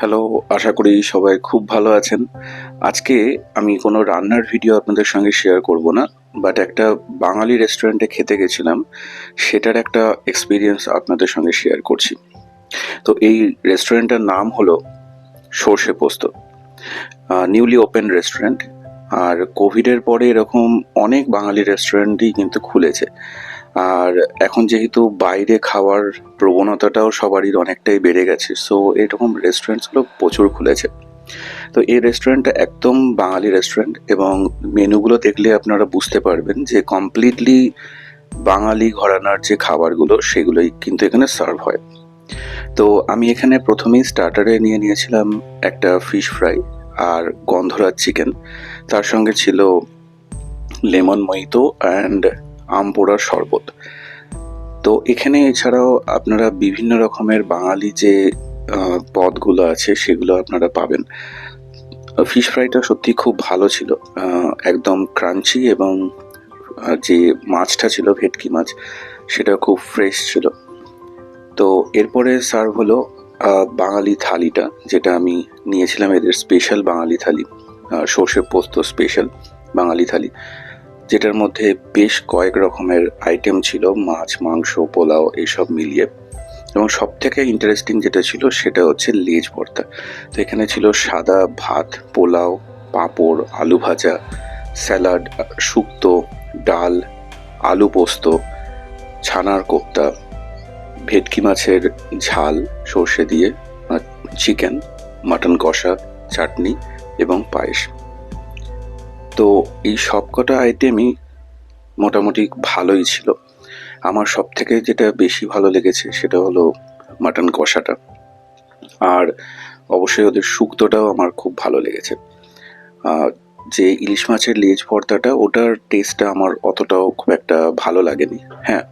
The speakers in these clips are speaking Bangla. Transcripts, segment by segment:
হ্যালো আশা করি সবাই খুব ভালো আছেন। আজকে আমি কোনো রান্নার ভিডিও আপনাদের সঙ্গে শেয়ার করব না বাট একটা বাঙালি রেস্টুরেন্টে খেতে গেছিলাম, সেটার একটা এক্সপিরিয়েন্স আপনাদের সঙ্গে শেয়ার করছি। তো এই রেস্টুরেন্টের নাম হলো সর্ষে পোস্ত নিউলি ওপেন রেস্টুরেন্ট আর কোভিডের পরে এরকম অনেক বাঙালি রেস্টুরেন্টই কিন্তু খুলেছে। আর এখন যেহেতু বাইরে খাওয়ার প্রবণতাটাও সবারই অনেকটাই বেড়ে গেছে সো এরকম রেস্টুরেন্টসগুলো প্রচুর খুলেছে। তো এই রেস্টুরেন্টটা একদম বাঙালি রেস্টুরেন্ট এবং মেনুগুলো দেখলে আপনারা বুঝতে পারবেন যে কমপ্লিটলি বাঙালি ঘরানার যে খাবারগুলো, সেগুলোই কিন্তু এখানে সার্ভ হয়। তো আমি এখানে প্রথমেই স্টার্টারে নিয়ে নিয়েছিলাম একটা ফিশ ফ্রাই আর গন্ধরাজ চিকেন তার সঙ্গে ছিল লেমন মহিতো অ্যান্ড আম পোড়ার শরবত। তো এখানে এছাড়াও আপনারা বিভিন্ন রকমের বাঙালি যে পদগুলো আছে সেগুলো আপনারা পাবেন। ফিশ ফ্রাইটা সত্যি খুব ভালো ছিল। একদম ক্রাঞ্চি এবং যে মাছটা ছিল, ভেটকি মাছ, সেটা খুব ফ্রেশ ছিল। তো এরপরে সার্ভ হলো বাঙালি থালিটা, যেটা আমি নিয়েছিলাম, এদের স্পেশাল বাঙালি থালি সর্ষে পোস্ত স্পেশাল বাঙালি থালি। যেটার মধ্যে বেশ কয়েক রকমের আইটেম ছিল, মাছ, মাংস, পোলাও এইসব মিলিয়ে। এবং সব থেকে ইন্টারেস্টিং যেটা ছিল সেটা হচ্ছে লেজ ভর্তা। তো এখানে ছিল সাদা ভাত, পোলাও, পাঁপড়, আলু ভাজা, স্যালাড, শুক্তো, ডাল, আলু পোস্ত, ছানার কোপ্তা, ভেটকি মাছের ঝাল, সর্ষে দিয়ে চিকেন মাটন কষা, চাটনি এবং পায়েস। তো এই সবকটা আইটেমই মোটামুটি ভালোই ছিল। আমার সব থেকে যেটা বেশি ভালো লেগেছে সেটা হলো মাটন কষাটা। আর অবশ্যই ওদের শুক্তোটাও আমার খুব ভালো লেগেছে। যে ইলিশ মাছের লেজ ভর্তাটা ওটার টেস্টটা আমার অতটাও খুব একটা ভালো লাগেনি। হ্যাঁ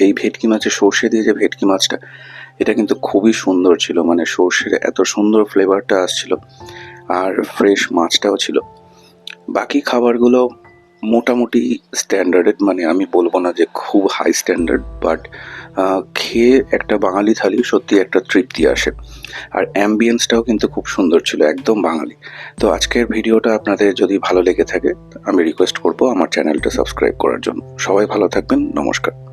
এই ভেটকি মাছের সর্ষে দিয়ে যে ভেটকি মাছটা, এটা কিন্তু খুবই সুন্দর ছিল। মানে সর্ষের এত সুন্দর ফ্লেভারটা আসছিল। আর ফ্রেশ মাছটাও ছিল। বাকি খাবারগুলো মোটামুটি স্ট্যান্ডার্ডেড মানে আমি বলব না যে খুব হাই স্ট্যান্ডার্ড বাট খেয়ে একটা বাঙালি থালি সত্যি একটা তৃপ্তি আসে। আর অ্যাম্বিয়েন্সটাও কিন্তু খুব সুন্দর ছিল, একদম বাঙালি। তো আজকের ভিডিওটা আপনাদের যদি ভালো লেগে থাকে, আমি রিকোয়েস্ট করব আমার চ্যানেলটা সাবস্ক্রাইব করার জন্য। সবাই ভালো থাকবেন, নমস্কার।